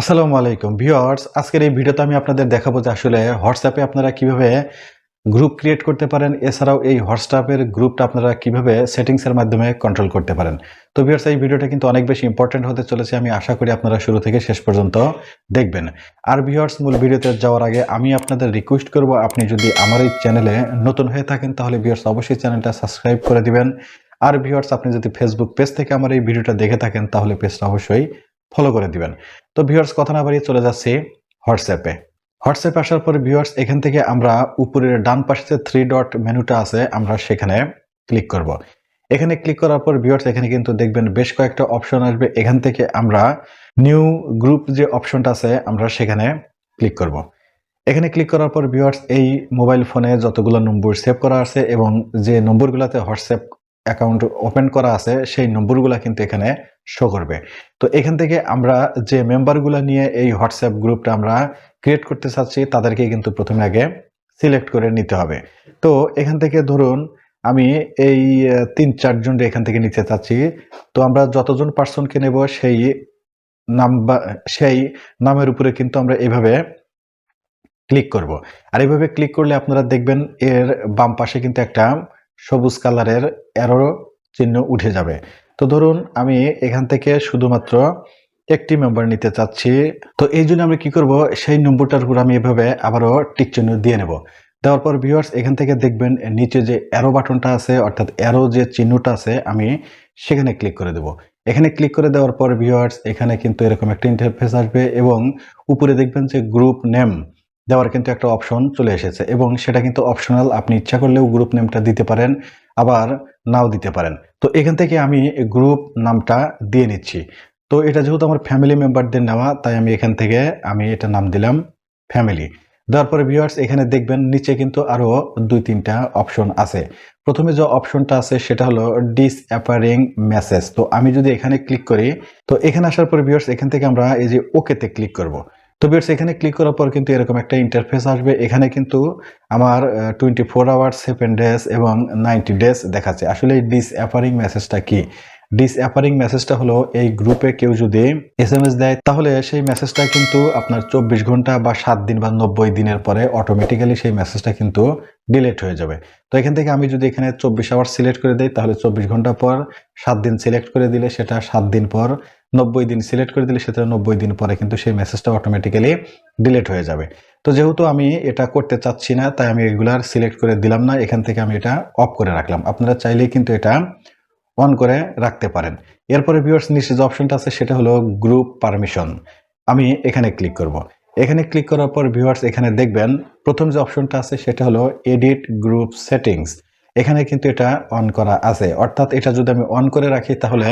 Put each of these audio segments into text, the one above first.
আসসালামু আলাইকুম ভিউয়ার্স, আজকের এই ভিডিওতে আমি আপনাদের দেখাবো যে আসলে হোয়াটসঅ্যাপে আপনারা কীভাবে গ্রুপ ক্রিয়েট করতে পারেন, এছাড়াও এই হোয়াটসঅ্যাপের গ্রুপটা আপনারা কীভাবে সেটিংসের মাধ্যমে কন্ট্রোল করতে পারেন। তো ভিউয়ার্স, এই ভিডিওটা কিন্তু অনেক বেশি ইম্পর্টেন্ট হতে চলেছে, আমি আশা করি আপনারা শুরু থেকে শেষ পর্যন্ত দেখবেন। আর ভিউয়ার্স, মূল ভিডিওতে যাওয়ার আগে আমি আপনাদের রিকোয়েস্ট করব, আপনি যদি আমার এই চ্যানেলে নতুন হয়ে থাকেন, তাহলে ভিউয়ার্স অবশ্যই চ্যানেলটা সাবস্ক্রাইব করে দিবেন। আর ভিউয়ার্স, আপনি যদি ফেসবুক পেজ থেকে আমার এই ভিডিওটা দেখে থাকেন, তাহলে পেজটা অবশ্যই ফলো করে দিবেন। তো ভিউয়ার্স কথা না বাড়িয়ে চলে যাচ্ছি হোয়াটসঅ্যাপে হোয়াটসঅ্যাপে আসার পরে ভিউয়ার্স এখান থেকে আমরা উপরের ডান পাশে যে থ্রি ডট মেনুটা আছে, আমরা সেখানে ক্লিক করব। এখানে ক্লিক করার পর ভিউয়ার্স এখানে কিন্তু দেখবেন বেশ কয়েকটা অপশন আসবে। এখান থেকে আমরা নিউ গ্রুপ যে অপশনটা আছে, আমরা সেখানে ক্লিক করব। এখানে ক্লিক করার পর ভিউয়ার্স এই মোবাইল ফোনে যতগুলো নম্বর সেভ করা আছে এবং যে নম্বরগুলোতে হোয়াটসঅ্যাপ অ্যাকাউন্ট ওপেন করা আছে, সেই নম্বরগুলো কিন্তু এখানে শো করবে। তো এখান থেকে আমরা যে মেম্বারগুলো নিয়ে এই হোয়াটসঅ্যাপ গ্রুপটা আমরা ক্রিয়েট করতে চাচ্ছি তাদেরকে কিন্তু প্রথমে আগে সিলেক্ট করে নিতে হবে। তো এখান থেকে ধরুন, আমি এই তিন চারজন এখান থেকে নিতে চাচ্ছি। তো আমরা যতজন পার্সনকে নেব, সেই নাম বা- সেই নামের উপরে কিন্তু আমরা এভাবে ক্লিক করব। আর এইভাবে ক্লিক করলে আপনারা দেখবেন, এর বাম পাশে কিন্তু একটা সবুজ কালারের অ্যারো চিহ্ন উঠে যাবে। তো ধরুন আমি এখান থেকে শুধুমাত্র একটি মেম্বার নিতে চাচ্ছি। তো এই জন্য আমি কি করব? সেই নম্বরটার উপর আমি এভাবে আবারও টিক চিহ্ন দিয়ে নেব। দেওয়ার পর ভিউয়ার্স এখান থেকে দেখবেন নিচে যে অ্যারো বাটনটা আছে, অর্থাৎ অ্যারো যে চিহ্নটা আছে, আমি সেখানে ক্লিক করে দেব। এখানে ক্লিক করে দেওয়ার পর ভিউয়ার্স এখানে কিন্তু এরকম একটা ইন্টারফেস আসবে এবং উপরে দেখবেন যে গ্রুপ নেম দেওয়ার কিন্তু একটা অপশন চলে এসেছে এবং সেটা কিন্তু অপশনাল আপনি ইচ্ছা করলেও গ্রুপ নেমটা দিতে পারেন, আবার নাও দিতে পারেন। তো এখান থেকে আমি গ্রুপ নামটা দিয়ে নিচ্ছি। তো এটা যেহেতু আমার ফ্যামিলি মেম্বারদের নেওয়া, তাই আমি এখান থেকে আমি এটা নাম দিলাম ফ্যামিলি দেওয়ার পরে ভিউয়ার্স এখানে দেখবেন নিচে কিন্তু আরও দুই তিনটা অপশন আছে। প্রথমে যে অপশনটা আছে, সেটা হলো ডিস অ্যাপারিং মেসেজ তো আমি যদি এখানে ক্লিক করি, তো এখানে আসার পরে ভিউয়ার্স এখান থেকে আমরা এই যে ওকেতে ক্লিক করব। তো ভিউয়ার্স এখানে ক্লিক করার পর কিন্তু এরকম একটা ইন্টারফেস আসবে। এখানে কিন্তু আমার twenty four hours seven days এবং নাইনটি ডেজ দেখাচ্ছে। আসলে ডিস অ্যাপারিং মেসেজটা কি? ডিস অ্যাপারিং মেসেজটা হলো এই গ্রুপে কেউ যদি এস এম এস দেয়, তাহলে সেই মেসেজটা কিন্তু আপনার চব্বিশ ঘণ্টা বা সাত দিন বা নব্বই দিনের পরে অটোমেটিক্যালি সেই মেসেজটা কিন্তু ডিলেট হয়ে যাবে। তো এখান থেকে আমি যদি এখানে চব্বিশ আওয়ার সিলেক্ট করে দিই, তাহলে চব্বিশ ঘণ্টা পর সাত দিন সিলেক্ট করে দিলে সেটা সাত দিন পর নব্বই দিন সিলেক্ট করে দিলে সেটা নব্বই দিন পরে কিন্তু সেই মেসেজটা অটোমেটিক্যালি ডিলেট হয়ে যাবে। তো যেহেতু আমি এটা করতে চাচ্ছি না, তাই আমি রেগুলার সিলেক্ট করে দিলাম না, এখান থেকে আমি এটা অফ করে রাখলাম। আপনারা চাইলেই কিন্তু এটা অন করে রাখতে পারেন। এরপরে ভিউয়ার্স নিচে যে অপশনটা আছে, সেটা হলো গ্রুপ পারমিশন আমি এখানে ক্লিক করব। এখানে ক্লিক করার পর ভিউয়ার্স এখানে দেখবেন, প্রথম যে অপশনটা আছে, সেটা হলো এডিট গ্রুপ সেটিংস এখানে কিন্তু এটা অন করা আছে। অর্থাৎ এটা যদি আমি অন করে রাখি, তাহলে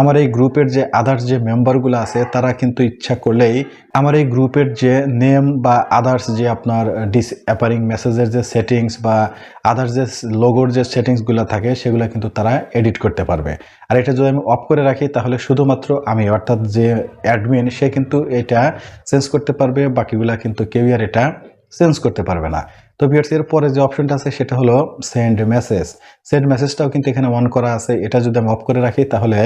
আমার এই গ্রুপের যে আদার্স যে মেম্বারগুলো আছে, তারা কিন্তু ইচ্ছা করলেই আমার এই গ্রুপের যে নেম বা আদার্স যে আপনার ডিস অ্যাপারিং মেসেজের যে সেটিংস বা আদার্স যে লোগোর যে সেটিংসগুলো থাকে, সেগুলো কিন্তু তারা এডিট করতে পারবে। আর এটা যদি আমি অফ করে রাখি, তাহলে শুধুমাত্র আমি, অর্থাৎ যে অ্যাডমিন সে কিন্তু এটা চেঞ্জ করতে পারবে, বাকিগুলা কিন্তু কেউ আর এটা চেঞ্জ করতে পারবে না। তো ভিউয়ার্স এর পরে যে অপশনটা আছে সেটা হলো সেন্ড মেসেজ সেন্ড মেসেজটাও কিন্তু এখানে অন করা আছে। এটা যদি আমি অফ করে রাখি তাহলে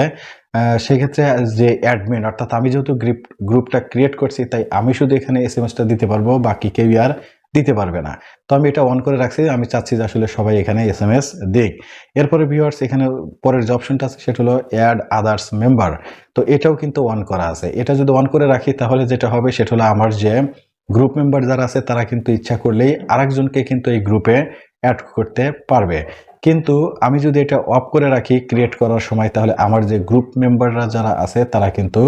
সেক্ষেত্রে যে অ্যাডমিন অর্থাৎ আমি যেহেতু গ্রুপ গ্রুপটা ক্রিয়েট করছি, তাই আমি শুধু এখানে এস এম এসটা দিতে পারব, বাকি কেউ আর দিতে পারবে না। তো আমি এটা অন করে রাখছি, আমি চাচ্ছি যে আসলে সবাই এখানে এস এম এস দিক। এরপরে ভিউয়ার্স এখানে পরের যে অপশনটা আছে সেটা হলো অ্যাড আদার্স মেম্বার তো এটাও কিন্তু অন করা আছে। এটা যদি অন করে রাখি তাহলে যেটা হবে সেটা হলো আমার যে গ্রুপ মেম্বার যারা আছে, তারা কিন্তু ইচ্ছা করলেই আরেকজনকে কিন্তু এই গ্রুপে অ্যাড করতে পারবে। কিন্তু আমি যদি এটা অফ করে রাখি ক্রিয়েট করার সময়, তাহলে আমার যে গ্রুপ মেম্বাররা যারা আছে, তারা কিন্তু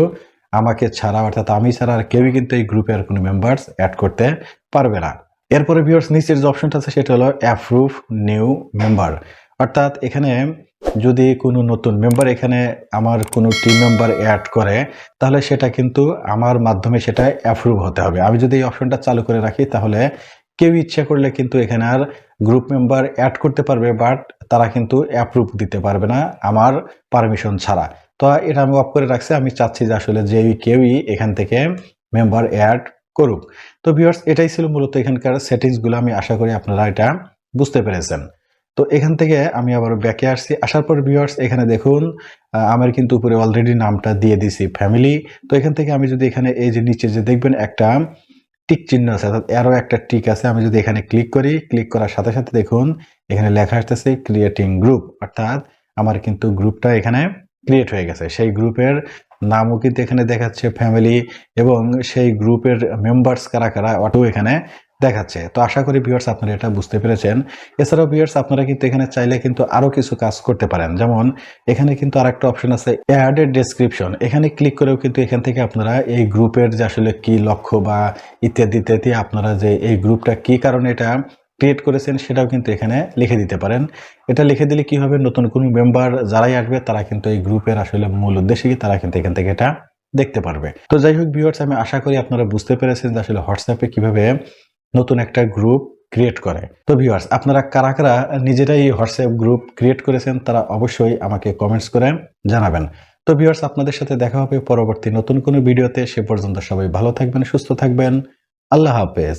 আমাকে ছাড়া, অর্থাৎ আমি ছাড়া আর কেউই কিন্তু এই গ্রুপের কোনো মেম্বার্স অ্যাড করতে পারবে না। এরপরে ভিউয়ার্স নিচের যে অপশনটা আছে, সেটা হলো অ্যাপ্রুভ নিউ মেম্বার অর্থাৎ এখানে যদি কোনো নতুন মেম্বার এখানে আমার কোনো টিম মেম্বার অ্যাড করে, তাহলে সেটা কিন্তু আমার মাধ্যমে সেটা অ্যাপ্রুভ হতে হবে। আমি যদি এই অপশনটা চালু করে রাখি, তাহলে কেউ ইচ্ছা করলে কিন্তু এখানে আর গ্রুপ মেম্বার অ্যাড করতে পারবে বাট তারা কিন্তু অ্যাপ্রুভ দিতে পারবে না আমার পারমিশন ছাড়া। তো এটা আমি অফ করে রাখছি। আমি চাচ্ছি যে আসলে যে কেউই এখান থেকে মেম্বার অ্যাড করুক। তো ভিউয়ার্স এটাই ছিল মূলত এখানকার সেটিংসগুলো আমি আশা করি আপনারা এটা বুঝতে পেরেছেন। তো এখান থেকে আমি আবার ব্যাকে আসছি। আসার পর ভিউয়ার্স এখানে দেখুন আমার কিন্তু উপরে অলরেডি নামটা দিয়ে দিছি ফ্যামিলি তো এখান থেকে আমি যদি এখানে এই যে নিচে যে দেখবেন একটা টিক চিহ্ন আছে, অর্থাৎ এরও একটা টিক আছে, আমি যদি এখানে ক্লিক করি ক্লিক করার সাথে সাথে দেখুন, এখানে লেখা আসতেছে ক্রিয়েটিং গ্রুপ অর্থাৎ আমার কিন্তু গ্রুপটা এখানে ক্রিয়েট হয়ে গেছে। সেই গ্রুপের নামও কিন্তু এখানে দেখাচ্ছে ফ্যামিলি এবং সেই গ্রুপের মেম্বার্স কারা কারা, অটো এখানে দেখাচ্ছে। তো আশা করি ভিউয়ার্স আপনারা এটা বুঝতে পেরেছেন। এছাড়াও ভিউয়ার্স আপনারা কিন্তু এখানে চাইলে কিন্তু আরও কিছু কাজ করতে পারেন। যেমন, এখানে কিন্তু আরেকটা অপশন আছে অ্যাডেড ডেসক্রিপশন এখানে ক্লিক করেও কিন্তু এখান থেকে আপনারা এই গ্রুপের যে আসলে কি লক্ষ্য বা ইত্যাদি ইত্যাদি আপনারা যে এই গ্রুপটা কি কারণে এটা ক্রিয়েট করেছেন, সেটাও কিন্তু এখানে লিখে দিতে পারেন। এটা লিখে দিলে কি হবে? নতুন কোনো মেম্বার যারাই আসবে, তারা কিন্তু এই গ্রুপের আসলে মূল উদ্দেশ্যে কি তারা কিন্তু এখান থেকে এটা দেখতে পারবে। তো যাই হোক ভিউয়ার্স আমি আশা করি আপনারা বুঝতে পেরেছেন যে আসলে হোয়াটসঅ্যাপে কীভাবে নতুন একটা গ্রুপ ক্রিয়েট করে। তো ভিউয়ার্স আপনারা কারা কারা নিজেরাই হোয়াটসঅ্যাপ গ্রুপ ক্রিয়েট করেছেন, তারা অবশ্যই আমাকে কমেন্টস করে জানাবেন। তো ভিউয়ার্স আপনাদের সাথে দেখা হবে পরবর্তী নতুন কোনো ভিডিওতে সে পর্যন্ত সবাই ভালো থাকবেন, সুস্থ থাকবেন। আল্লাহ হাফেজ।